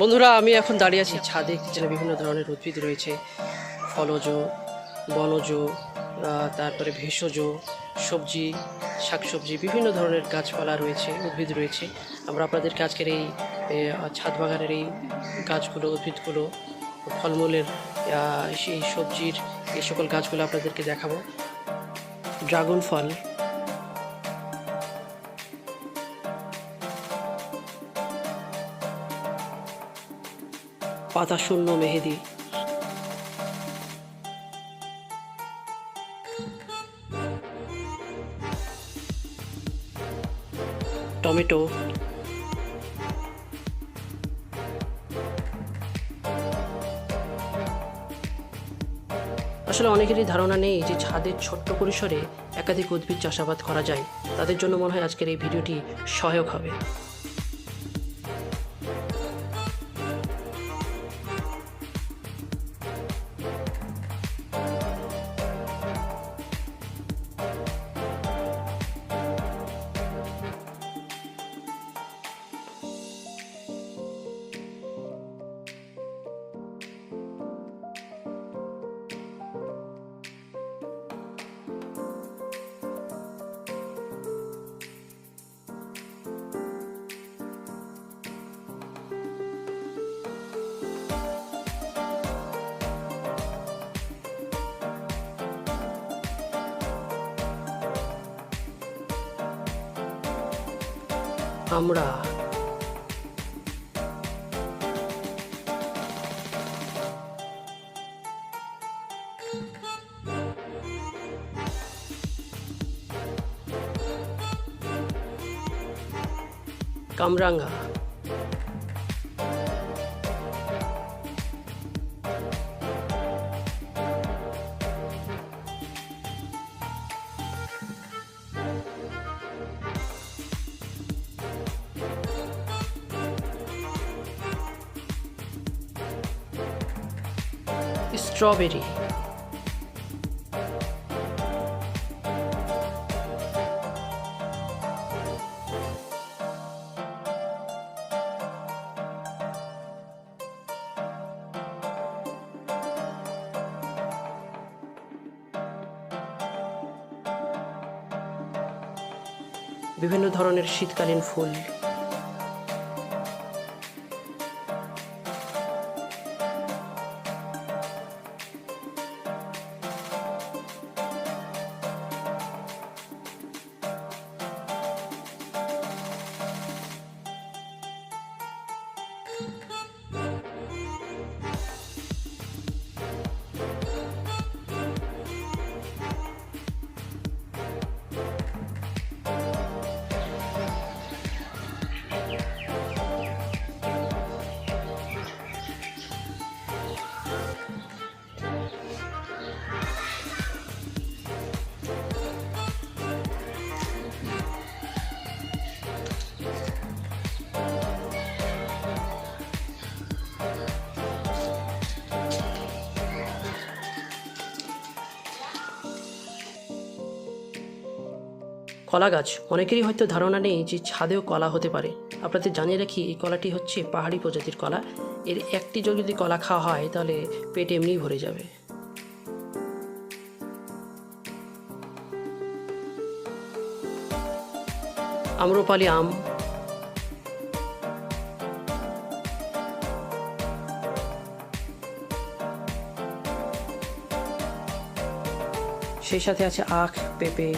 বন্ধুরা, আমি এখন দাঁড়িয়ে আছি ছাদে, যেখানে বিভিন্ন ধরনের উদ্ভিদ রয়েছে। ফলজ, বনজ তারপরে ভেষজ, সবজি, শাকসবজি, বিভিন্ন ধরনের গাছপালা রয়েছে, উদ্ভিদ রয়েছে। আমরা আপনাদেরকে আজকের এই ছাদ বাগানের এই গাছগুলো, উদ্ভিদগুলো, ফলমূলের সেই সবজির এই সকল গাছগুলো আপনাদেরকে দেখাবো। ড্রাগন ফল পাতা শূন্য মেহেদি। টমেটো। আসলে অনেকেরই ধারণা নেই যে ছাদের ছোট্ট পরিসরে একাধিক উদ্ভিদ চাষাবাদ করা যায়। তাদের জন্য মনে হয় আজকের এই ভিডিওটি সহায়ক হবে। আমরা কামরাঙ্গা। স্ট্রবেরি। বিভিন্ন ধরনের শীতকালীন ফুল। কলা গাছ অনেকেরই হয়তো ধারণা নেই যে ছাদেও কলা হতে পারে। আপনাদের জানিয়ে রাখি, এই কলাটি হচ্ছে পাহাড়ি প্রজাতির কলা। এর একটি যদি কলা খাওয়া হয়, তাহলে পেট এমনিই ভরে যাবে। আম্রপালি আম। সেই সাথে আছে আখ, পেঁপে।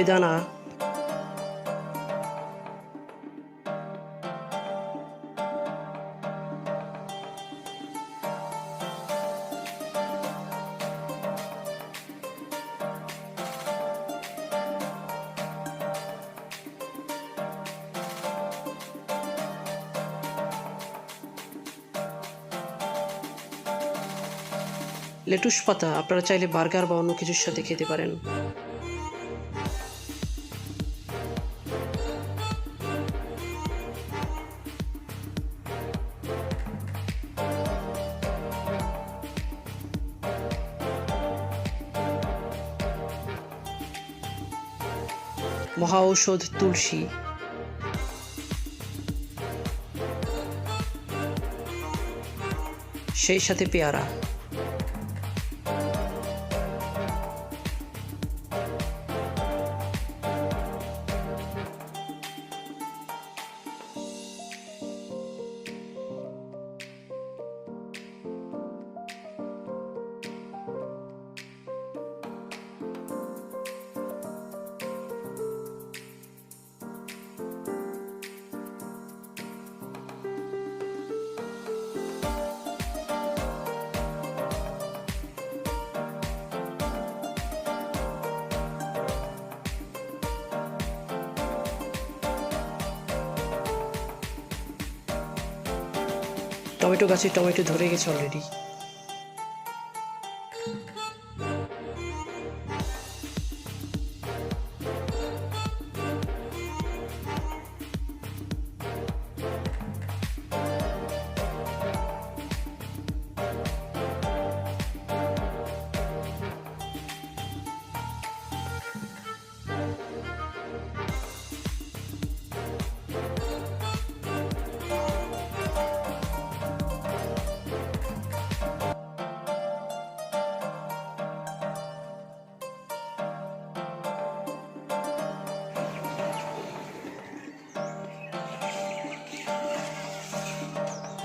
বেদানা। লেটুস পাতা আপনারা চাইলে বার্গার বা অন্য কিছুর সাথে খেতে পারেন। ঔষধ তুলসী। সেই সাথে পেয়ারা। টমেটো গাছে টমেটো ধরে গেছে অলরেডি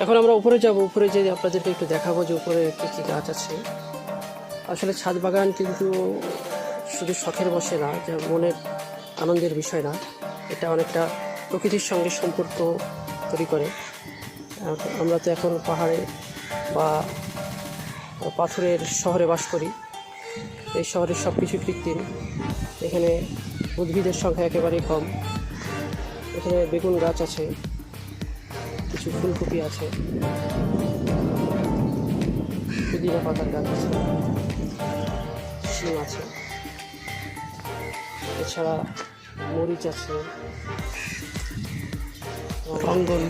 এখন আমরা উপরে যাব, উপরে যেয়ে আপনাদেরকে একটু দেখাবো যে উপরে কী কী গাছ আছে। আসলে ছাদ বাগান কিন্তু শুধু শখের বসে না যে মনের আনন্দের বিষয় না। এটা অনেকটা প্রকৃতির সঙ্গে সম্পর্ক তৈরি করে। আমরা তো এখন পাহাড়ে বা পাথরের শহরে বাস করি। এই শহরের সব কিছু কৃত্রিম। এখানে উদ্ভিদের সংখ্যা একেবারেই কম। এখানে বেগুন গাছ আছে। কিছু ফুলকপি আছে। পুদিনা পাতার গাছ আছে। শিম আছে। এছাড়া মরিচ আছে। রঙ্গন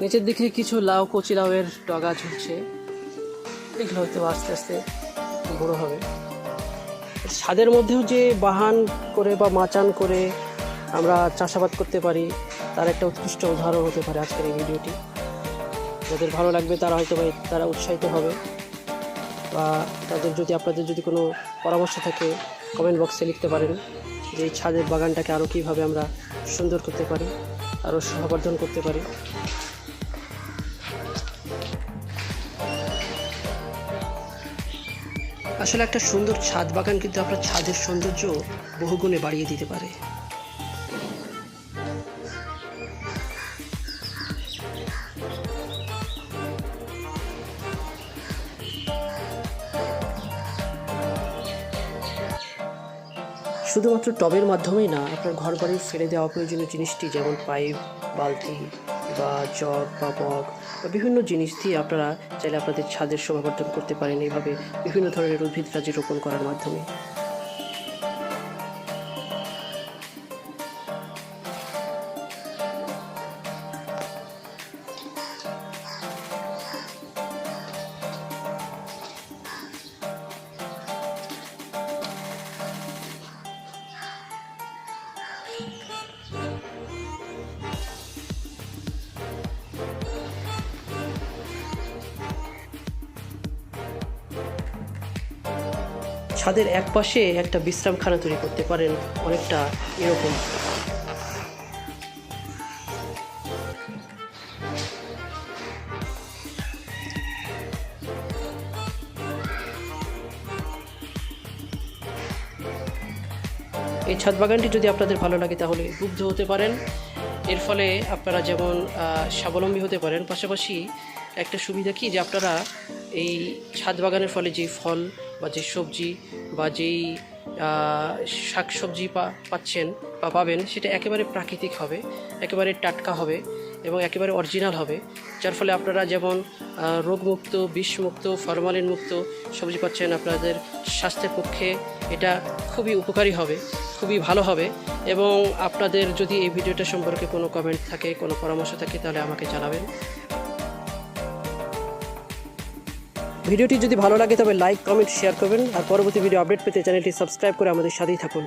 নিচের দিকে কিছু লাউ, কচি লাউয়ের ডগা ঝুলছে। এগুলো হয়তো আস্তে আস্তে বড় হবে। ছাদের মধ্যেও যে বাহান করে বা মাচান করে আমরা চাষাবাদ করতে পারি, তার একটা উৎকৃষ্ট উদাহরণ হতে পারে আজকের এই ভিডিওটি। যাদের ভালো লাগবে তারা হয়তো তারা উৎসাহিত হবে। বা তাদের যদি, আপনাদের যদি কোনো পরামর্শ থাকে কমেন্ট বক্সে লিখতে পারেন যে এই ছাদের বাগানটাকে আরও কীভাবে আমরা সুন্দর করতে পারি আরও সহবর্ধন করতে পারি। আসলে একটা সুন্দর ছাদ বাগান কিন্তু আপনার ছাদের সৌন্দর্য বহুগুণে বাড়িয়ে দিতে পারে। শুধুমাত্র টবের মাধ্যমেই না, আপনার ঘর বাড়ির ফেলে দেওয়া প্রয়োজনীয় জিনিসটি যেমন পাইপ, বালতি বা জগ বা মগ বা বিভিন্ন জিনিস দিয়ে আপনারা চাইলে আপনাদের ছাদের শোভাবর্ধন করতে পারেন এইভাবে বিভিন্ন ধরনের উদ্ভিদ রাজি রোপণ করার মাধ্যমে। ছাদের এক পাশে একটা বিশ্রামখানা তৈরি করতে পারেন অনেকটা এরকম। এই ছাদ বাগানটি যদি আপনাদের ভালো লাগে তাহলে মুগ্ধ হতে পারেন। এর ফলে আপনারা যেমন স্বাবলম্বী হতে পারেন, পাশাপাশি একটা সুবিধা কি যে আপনারা এই ছাদ বাগানের ফলে যে ফল বা যে সবজি বা যেই শাক সবজি পাচ্ছেন বা পাবেন, সেটা একেবারে প্রাকৃতিক হবে, একেবারে টাটকা হবে এবং একেবারে অরিজিনাল হবে। যার ফলে আপনারা যেমন রোগমুক্ত, বিষমুক্ত ফরমালিন মুক্ত সবজি পাচ্ছেন, আপনাদের স্বাস্থ্যের পক্ষে এটা খুবই উপকারী হবে, খুবই ভালো হবে এবং আপনাদের যদি এই ভিডিওটা সম্পর্কে কোনো কমেন্ট থাকে, কোনো পরামর্শ থাকে, তাহলে আমাকে জানাবেন। ভিডিওটি যদি ভালো লাগে তবে লাইক, কমেন্ট শেয়ার করবেন। আর পরবর্তী ভিডিও আপডেট পেতে চ্যানেলটি সাবস্ক্রাইব করে আমাদের সাথেই থাকুন।